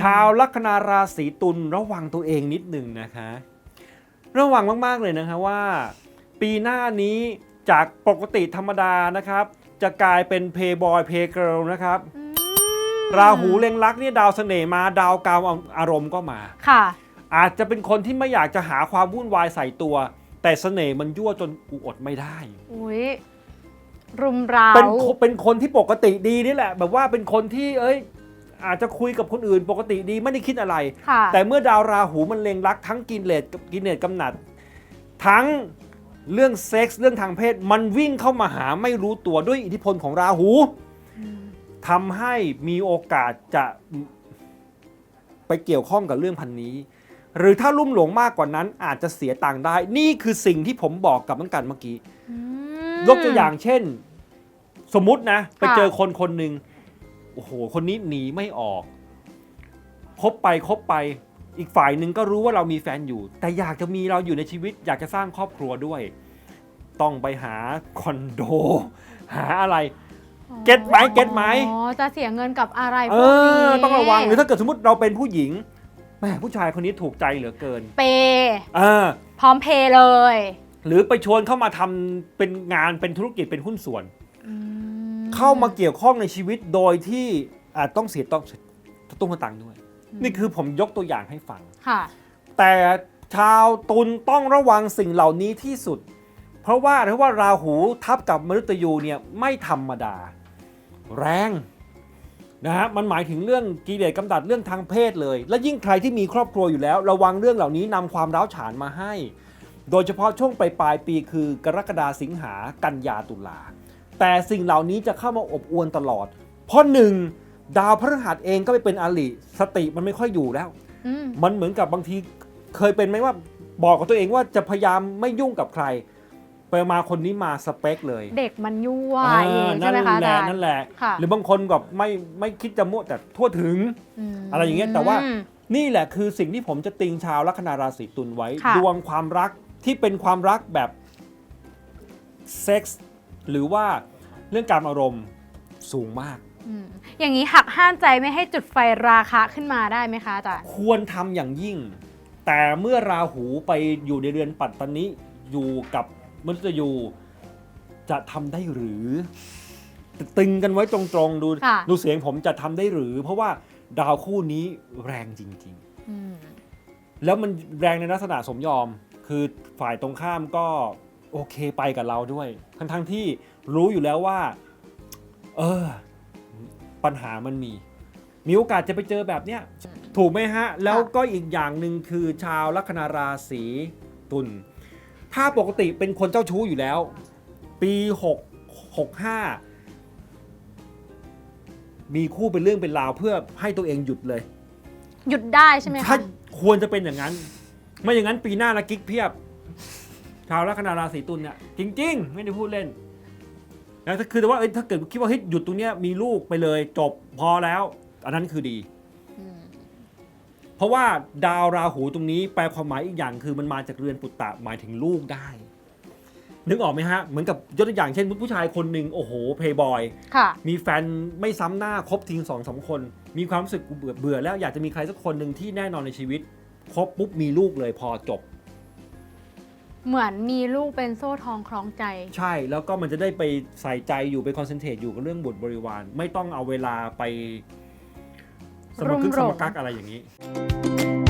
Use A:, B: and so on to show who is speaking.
A: ชาวลัคนาราศีตุลระวังตัวเองนิดหนึ่งนะคะ ระวังมากๆเลยนะคะว่า ปีหน้านี้จากปกติธรรมดานะครับ จะกลายเป็นเพย์บอยเพย์เกิลนะครับ
B: อืม
A: ราหูเล็งลักษณ์เนี่ยดาวเสน่ห์มาดาวกาวอารมณ์ก็มา
B: ค่ะ
A: อาจจะเป็นคนที่ไม่อยากจะหาความวุ่นวายใส่ตัว แต่เสน่ห์มันยั่วจนกูอดไม่ได้
B: อุ้ยรุมเรา
A: เป็นคนเป็นคนที่ปกติดีนี่แหละ แบบว่าเป็นคนที่เอ้ย อาจจะคุยกับคนอื่นปกติดีไม่ได้คิดอะไร
B: ค่ะ
A: แต่เมื่อดาวราหูมันเลงรักทั้งกินเลสกับกินเลสกำหนัด ทั้งเรื่องเซ็กส์เรื่องทางเพศ มันวิ่งเข้ามาหาไม่รู้ตัวด้วยอิทธิพลของราหูทำให้มีโอกาสจะไปเกี่ยวข้องกับเรื่องพันนี้ หรือถ้าลุ่มหลงมากกว่านั้นอาจจะเสียตังค์ได้ นี่คือสิ่งที่ผมบอกกับน้องกันเมื่อกี้
B: อืม
A: ยกตัวอย่างเช่น สมมุตินะ ไป
B: ค่ะ
A: เจอคนคนหนึ่งโอ้โห คนนี้หนีไม่ออก คบไปคบไป อีกฝ่ายหนึ่งก็รู้ว่าเรามีแฟนอยู่ แต่อยากจะมีเราอยู่ในชีวิต อยากจะสร้างครอบครัวด้วย ต้องไปหาคอนโด หาอะไร เก็ตไหมเก็ตไหม
B: อ๋อ จะเสียเงินกับอะไรพ
A: เอ
B: วกนี้
A: อ ต้องระวังหรือถ้าเกิดสมมติเราเป็นผู้หญิงแหมผู้ชายคนนี้ถูกใจเหลือเกิน
B: เปย์
A: เออ
B: พร้อมเพย์เลย
A: หรือไปชวนเข้ามาทำเป็นงานเป็นธุรกิจเป็นหุ้นส่วน
B: อืม
A: เข้ามาเกี่ยวข้องในชีวิตโดยที่อาจต้องเสียต้องตุ้งตังค์ด้วย นี่คือผมยกตัวอย่างให้ฟัง
B: ค่ะ
A: แต่ชาวตุลต้องระวังสิ่งเหล่านี้ที่สุด เพราะว่าเพราะว่าราหูทับกับมฤตยูเนี่ยไม่ธรรมดา แรงนะฮะมันหมายถึงเรื่องกิเลสกำดัดเรื่องทางเพศเลย และยิ่งใครที่มีครอบครัวอยู่แล้ว ระวังเรื่องเหล่านี้นำความร้าวฉานมาให้ โดยเฉพาะช่วงปลายปลายๆปีคือกรกฎาสิงหากันยาตุลา แต่สิ่งเหล่านี้จะเข้ามาอบอวนตลอด เพราะหนึ่งดาวพฤหัสเองก็ไปเป็นอลิสติมันไม่ค่อยอยู่แล้ว
B: อืม
A: มันเหมือนกับบางทีเคยเป็นไหมว่าบอกกับตัวเองว่าจะพยายามไม่ยุ่งกับใคร ไปมาคนนี้มาสเปคเลย
B: เด็กมันยั่ว
A: อ่า
B: เองใช่
A: นั่น
B: ไหมคะอา
A: แหละ
B: จารย์
A: นั่นแหละ
B: ค่ะ
A: หรือบางคนแบบไม่ไม่คิดจะมั่วแต่ทั่วถึง
B: ม
A: อะไรอย่างเงี้ยแต่ว่า นี่แหละคือสิ่งที่ผมจะติงชาวลัคนาราศีตุลไว้
B: ค่ะ
A: ดวงความรักที่เป็นความรักแบบเซ็กส์ หรือว่าเรื่องการอารมณ์สูงมาก
B: อืมอย่างนี้หักห้ามใจไม่ให้จุดไฟราคะขึ้นมาได้ไหมคะอาจารย์
A: ควรทำอย่างยิ่ง แต่เมื่อราหูไปอยู่ในเรือนปัตตนิอยู่กับมฤตยูจะทำได้หรือ ตึงกันไว้ตรงๆดู
B: ค่ะ
A: ดูเสียงผมจะทำได้หรือ เพราะว่าดาวคู่นี้แรงจริง
B: อืม
A: ๆแล้วมันแรงในลักษณะสมยอม คือฝ่ายตรงข้ามก็ โอเคไปกับเราด้วยทั้งๆที่รู้อยู่แล้วว่า เออ ปัญหามันมี มีโอกาสจะไปเจอแบบเนี้ยถูกไหมฮะ แล้วก็อีกอย่างหนึ่งคือชาวลัคนาราศีตุลถ้าปกติเป็นคนเจ้าชู้อยู่แล้ว ปี6 65 มีคู่เป็นเรื่องเป็นราวเพื่อให้ตัวเองหยุดเลย
B: หยุดได้ใช่ไหม
A: ถ้า
B: คะ
A: ควรจะเป็นอย่างนั้น ไม่อย่างนั้นปีหน้าละกิ๊กเพียบ ชาวลัคนาราศีตุลเนี่ยจริง ๆ ไม่ได้พูดเล่นแล้วถ้าคือแต่ว่าเอ้ยถ้าเกิดคิดว่าเฮ้ยหยุดตรงเนี้ยมีลูกไปเลยจบพอแล้ว อันนั้นคือดี
B: อืม
A: เพราะว่าดาวราหูตรงนี้แปลความหมายอีกอย่างคือมันมาจากเรือนปุตตะหมายถึงลูกได้ นึกออกไหมฮะ เหมือนกับยกตัวอย่างเช่นผู้ชายคนหนึ่งโอ้โหเพย์บอย
B: ค่ะ
A: มีแฟนไม่ซ้ำหน้าคบทิ้งสองสามคน มีความรู้สึกเบื่อเบื่อแล้วอยากจะมีใครสักคนหนึ่งที่แน่นอนในชีวิตคบปุ๊บมีลูกเลยพอจบ
B: เหมือนมีลูกเป็นโซ่ทองคล้องใจ
A: ใช่แล้วก็มันจะได้ไปใส่ใจอยู่ไปคอนเซนเทรตอยู่กับเรื่องบุตรบริวาร ไม่ต้องเอาเวลาไปสม
B: รุ่
A: ม
B: ม
A: คึก
B: หล
A: ส
B: ง
A: มกักอะไรอย่างนี้
B: อ